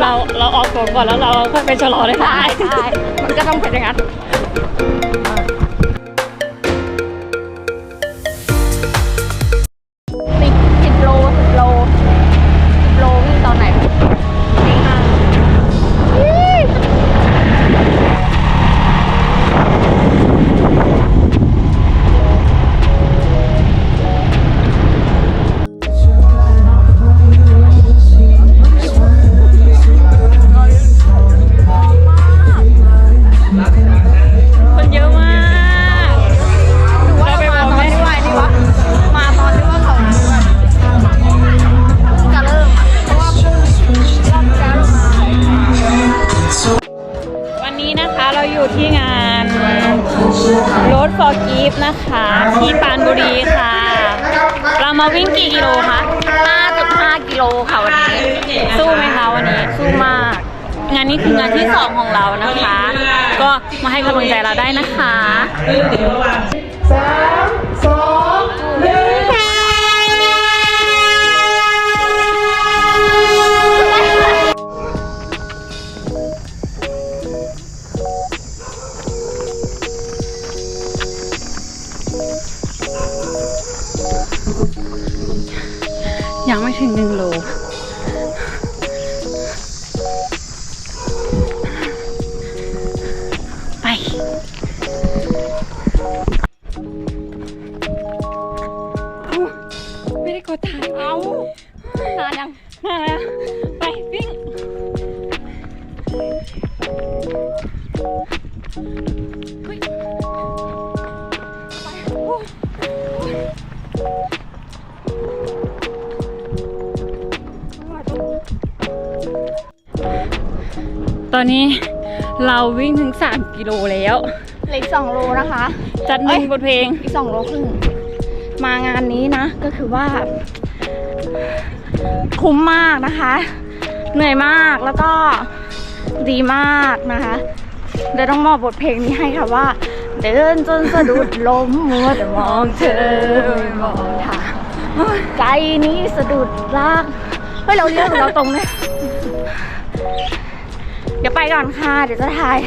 เราเราออกตัวก่อนแล้วเราค่อยไปชะลอได้ใช่มันก็ต้องเป็นอย่างนั้น รถฟอร์กีฟนะคะ ที่ปานบุรีค่ะ เรามาวิ่งกี่กิโลคะ5.5 กิโลค่ะวันนี้ สู้ไหมคะวันนี้ สู้มาก งานนี้คืองานที่สองของเรานะคะ ก็มาให้กำลังใจเราได้นะคะ อนนี้เราวิ่งถึง 3 กิโลแล้วเหล็กสองโลนะคะ จัดหนึ่งเอ้ยบทเพลงอีกสองโลครึ่งมางานนี้นะ ก็คือว่า คุ้มมากนะคะ เหนื่อยมากแล้วก็ดีมากนะคะเดี๋ยวต้องมอบบทเพลงนี้ให้ค่ะว่า เดินจนสะดุดล้มมัวแต่มองเธอไม่มองทางใจนี้สะดุดลากเฮ้ยเราเลี้ยวหรือเราตรงเนี่ยเดี๋ ยวไปก่อนค่ะ เดี๋ยวจะถ่าย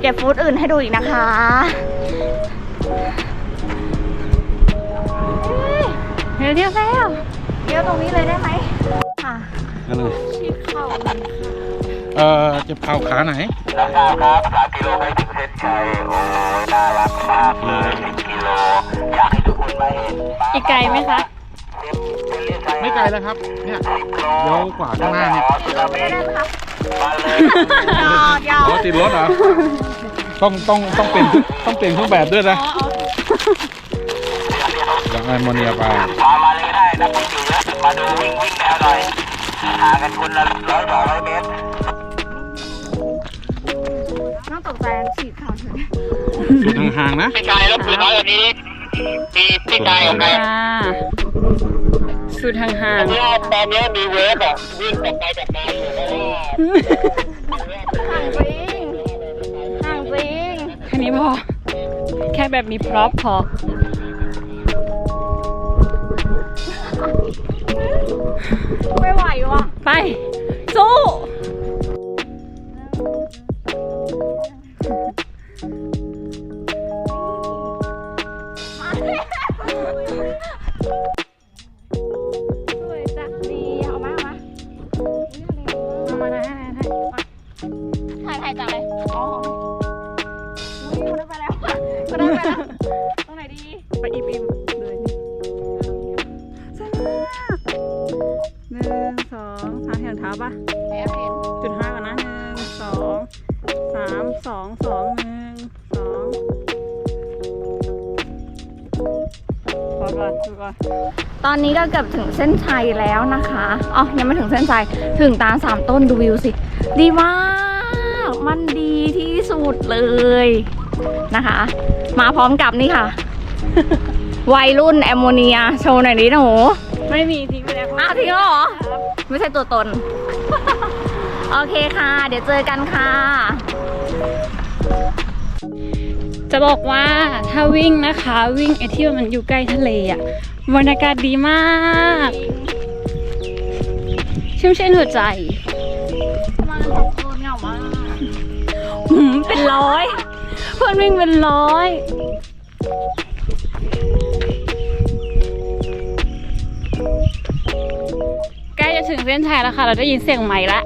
เก็บฟูดอื่นให้ดูอีกนะคะเร็วเร็วแล้วเลี้ยวตรงนี้เลยได้ไหมค่ะนั่นเลยที่เข้าเอ่อจะเผาขาไหนรับทราบครับสามกิโลไม่ถึงเส้นชัยโอ้ยน่ารักมากเลยสิบกิโลอยากให้ทุกคนมาเห็นอีกไกลไหมคะเป็นเลียนชัยไม่ไกลแล้วครับ เนี่ยสิบโลเดี๋ยวกว่าข้างหน้าเนี่ยพีระมิดได้ไหมคะ มาเลยยอดยออ๋อดติดรถเหรอ ต้องต้องต้องเปลี่ยนต้องเปลี่ยนเครื่องแบบด้วยนะอย่างแอมโมเนียไปพามาเลยก็ได้นักวิ่งอยู่เยอะมาดูวิ่งวิ่งแนวหน่อยหากันคนละร้อยสองร้อยเมตรน้องตกใจฉีดข่าวเฉยสุดห่างๆนะ พี่กายรถปืนน้อยกว่านี้พี่พี่กายกับใครค่ะ สุดห่างเพราะว่าตอนนี้มีเวฟอะวิ่งกลับไปกลับมาอยู่เพราะว่าห่างจริงห่างจริงๆ แค่นี้พอ แค่แบบมีพร็อพพอ ไม่ไหวว่ะ ไป สู้ส อะไรอ๋ออุ้ยคนได้ไปแล้วคนได้ไปแล้ว ตรงไหนดีไปอิ่มๆเลยนี่สวยมากหนึ่งสองสามเห็นเท้าปะแอบเห็นจุดห้าก่อนนะหนึ่งสองสามสองสองหนึ่งสองพอก่อนดูก่อนตอนนี้ก็เกือบถึงเส้นชัยแล้วนะคะ อ๋อ ยังไม่ถึงเส้นชัย ถึงตาลสามต้นดูวิวสิ ดีมาก มันดีที่สุดเลยนะคะ มาพร้อมกับนี่ค่ะ วัยรุ่นแอมโมเนีย โชว์หน่อยดิหนูไม่มีทิ้งไปแล้วอ้าวทิ้งแล้วเหรอ ไม่ใช่ตัวตน โอเคค่ะ เดี๋ยวเจอกันค่ะ จะบอกว่าถ้าวิ่งนะคะวิ่งไอที่มันอยู่ใกล้ทะเลอะบรรยากาศดีมากชุ่มชื่นหัวใจ เป็นร้อย เพื่อนวิ่งเป็นร้อยใกล้จะถึงเส้นชัยแล้วค่ะ เราได้ยินเสียงใหม่ละ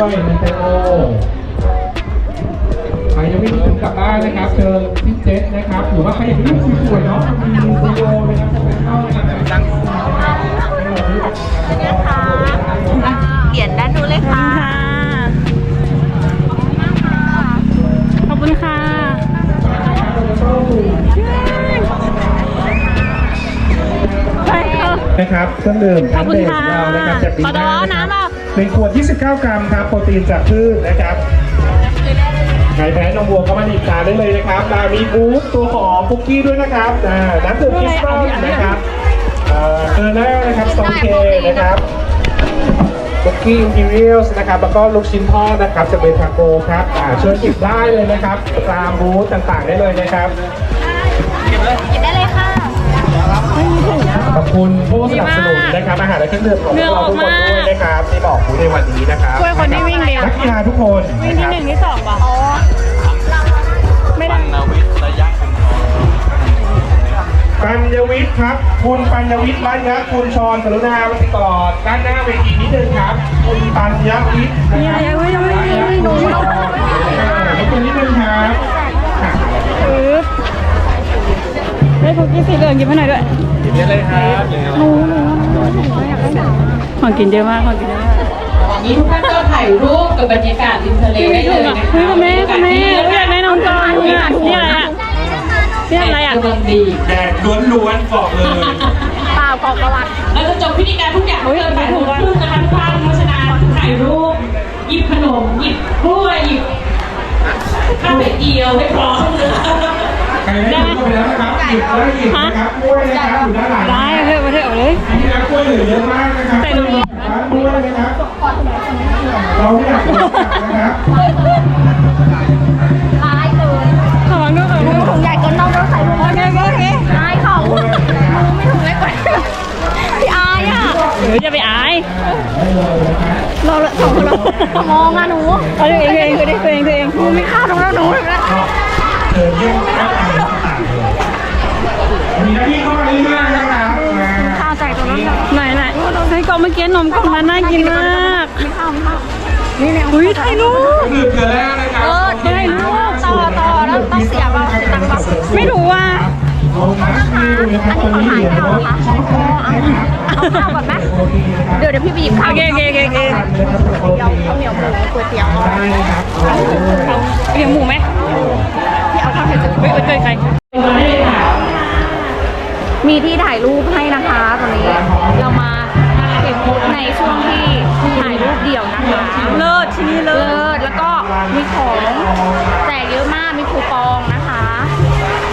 ดด้วยเมนเทโอใครยังไม่มีถุงกลับบ้านนะครับเจอที่เจ็ตนะครับหรือว่าใครอยากได้รูปสวยๆเนาะมีวิดีโอนะครับจะเป็นเข้านะครับตั้งนะครับไม่หมดรูปนะเปลี่ยนด้านนู้นเลยค่ะ ขอบคุณค่ะไปค่ะนะครับเครื่องดื่มขอบคุณค่ะน้ำเบสของเรานะครับจากดีขอตัวน่าน้ำเปล่าเป็นขวด 29 กรัมครับ โปรตีนจากพืชนะครับใครแพ้นมวัวก็มาหยิบทานได้เลยนะครับดามีบูธตัวหอมคุกกี้ด้วยนะครับอ่าน้ำดื่มคริสตัลนะครับเอ่อเกอร์เนลนะครับสโตนเคนะครับคุกกี้อินทีเรียลนะครับ แล้วก็ลูกชิ้นทอดนะครับจะเป็นทาโก้ครับอ่าช่วยหยิบได้เลยนะครับ ตามบูธต่างๆได้เลยนะครับ ขอบคุณผู้สนับสนุนนะครับอาหารและเครื่องดื่มของพวกเราทุกคนด้วยนะครับที่บอกผู้ในวันนี้นะครับช่วยคนที่วิ่งเร็วนักกีฬาทุกคนวิ่งนะคที่รับหนึ่งที่สองป่ะไม่ได้ปัญญวิทย์ครับ คุณปัญญวิทย์ระยะคุณชรกรุณาติดต่อด้านหน้าเวทีนิดนึงครับ คุณปัญญวิทย์นะมีคอะรับไรยังไม่ยังไม่ยังไม่ดูขอบคุณนิดนึงครับค่ะปึ๊บได้คุกกี้สีเหลืองกินให้หน่อยด้วย เยอะเลยครับของกินเยอะมากของกินเยอะมากวันนี้ทุกท่านก็ถ่ายรูปกับบรรยากาศริมทะเลได้เลยนะคะเฮ้ยคุณแม่คุณแม่อยากได้น้องจอยเนี่ยนี่อะไรอะนี่อะไรอะกำลังดีแดดล้วนๆบอกเลยเปล่าของประวัติเราจะจบพิธีการทุกอย่างเกินแปดโมงครึ่งนะคะทุกท่านเพราะฉะนั้นถ่ายรูปหยิบขนมหยิบกล้วยหยิบข้าวเป็ดเดียวให้พร้อมเลย ใครได้ถุงก็ไปแล้วนะครับหยิบแล้วหยิบนะครับกล้วยนะครับอยู่ด้านหลังได้เถอะมาเถอะเอาเลยที่ร้านกล้วยเหลือเยอะมากนะครับใส่ลงร้านกล้วยนะครับเราไม่อยากรู้จักนะครับร้ายเลยขอวางด้วยขอวางด้วยถุงใหญ่เกินต้องต้องใส่ถุงโอเคโอเคร้ายเขาไม่ถุงเล็กกว่าพี่อายอะเดี๋ยวจะไปอายเราสองคนเรามองอะหนูเอาเองเองตัวเองตัวเองเองหนูไม่ฆ่าตรงนั้นหนูเห็นไหมเดินเยี่ย มครับมีหน้าที่เข้ามาเรื่อยๆนะครับอ่าฆ่าใส่ตรงนั้นไหนไหนเฮ้ยกล่องเมื่อกี้นมกล่องนั้นน่ากินมากไม่ฆ่าไม่ฆ่านี่เนี่ยอุ้ยถ่ายรูปดื่มเกลือแล้วนะครับเออถ่ายรูปต่อต่อแล้วต้องเสียเปล่าเสียตังค์เปล่าไม่รู้ว่าโอ้มาคิวนะครับตอนนี้เหลือรถช็อกโกแลตนะครับเอาข้าวก่อนไหมโปรตีนนะครับเดี๋ยวเดี๋ยวพี่ไปหยิบข้าวโอเคโอเคโอเคโอเคนะครับโปรตีนข้าวเหนียวหมูก๋วยเตี๋ยวได้ครับเอาด้วยเลี้ยงหมูไหมพี่เอาข้าวเผ็ดเฮ้ยเจอใคร มีที่ถ่ายรูปให้นะคะตรงนี้ เรามาเก็บมุกในช่วงที่ถ่ายรูปเดี่ยวนะคะเลิศที่นี่เลิเลิศศแล้วก็มีของแจกเยอะมากมีคูปองนะคะ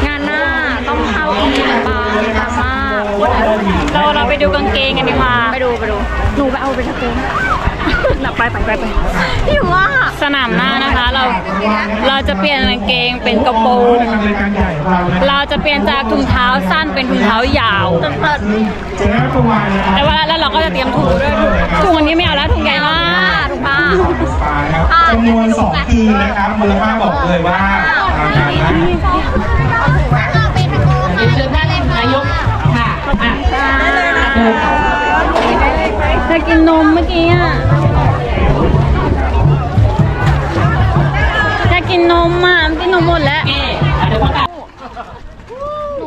งานหน้าต้องเข้าอีกบางบางมากเราเราไปดูกางเกงกันดีกว่าไปดูไปดูหนูไปเอาไปตะโกนน่ะไปไปไปไปหิวอะสนามหน้านะคะ เราเราจะเปลี่ยนกางเกงเป็นกระโปรงรายการใหญ่ของเรานะเราจะเปลี่ยนจากถุงเท้าสั้นเป็นถุงเท้ายาวเสร็จแล้วตัววายนะครับแต่ว่าแล้วเราก็จะเตรียมถุงด้วยถุงถุงอันนี้ไม่เอาแล้วถุงใหญ่มากถูกป่ะปลาครับจำนวนสองคืนนะครับมูลค่าบอกเลยว่าตามนั้นนะเชิญท่านนายกค่ะอะเดินค่ะเธอกินนมเมื่อกี้อะ กินนมอะมันกินนมหมดแล้วเอ๊ะอะเดี๋ยวประกาศห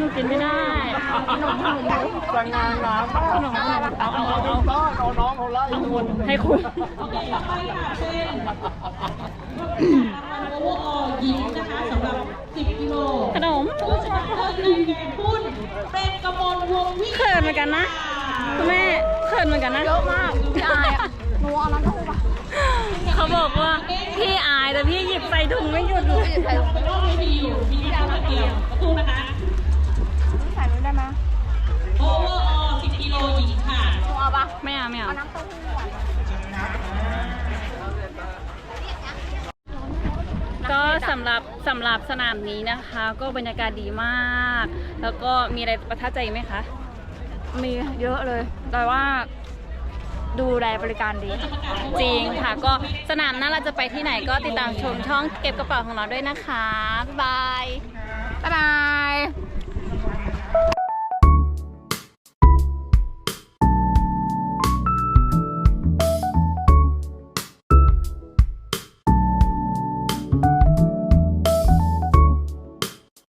นูกินไม่ได้ให้คุณโอเวอร์ออลหญิงนะคะสำหรับ 10 กิโลขนมผู้ชนะเลิศหนึ่งแก่คุณเป็นกมลวงวิเขินเหมือนกันนะ คุณแม่เขินเหมือนกันนะเยอะมากพี่อายอะหนูเอาน้ำเต้าหู้ป่ะเขา บอกว่าพี่อายแต่พี่หยิบใส่ถุงไม่หยุดเลยใส่ลงไปไม่ต้องไม่มีอยู่มีที่ตะเกียบประตูนะคะใส่ลงได้ไหมโอเวอร์ออล10กิโลหญิงค่ะหนูเอาป่ะไม่เอาไม่เอาน้ำเต้าหู้อะก็สำหรับสำหรับสนามนี้นะคะ ก็บรรยากาศดีมาก แล้วก็มีอะไรประทับใจไหมคะ มีเยอะเลย แต่ว่า ดูแลบริการดี จริงค่ะ ก็สนามหนั้นเราจะไปที่ไหนก็ติดตามชมช่องเก็บกระเป๋าของเราด้วยนะคะ บ๊ายบาย บ๊ายบาย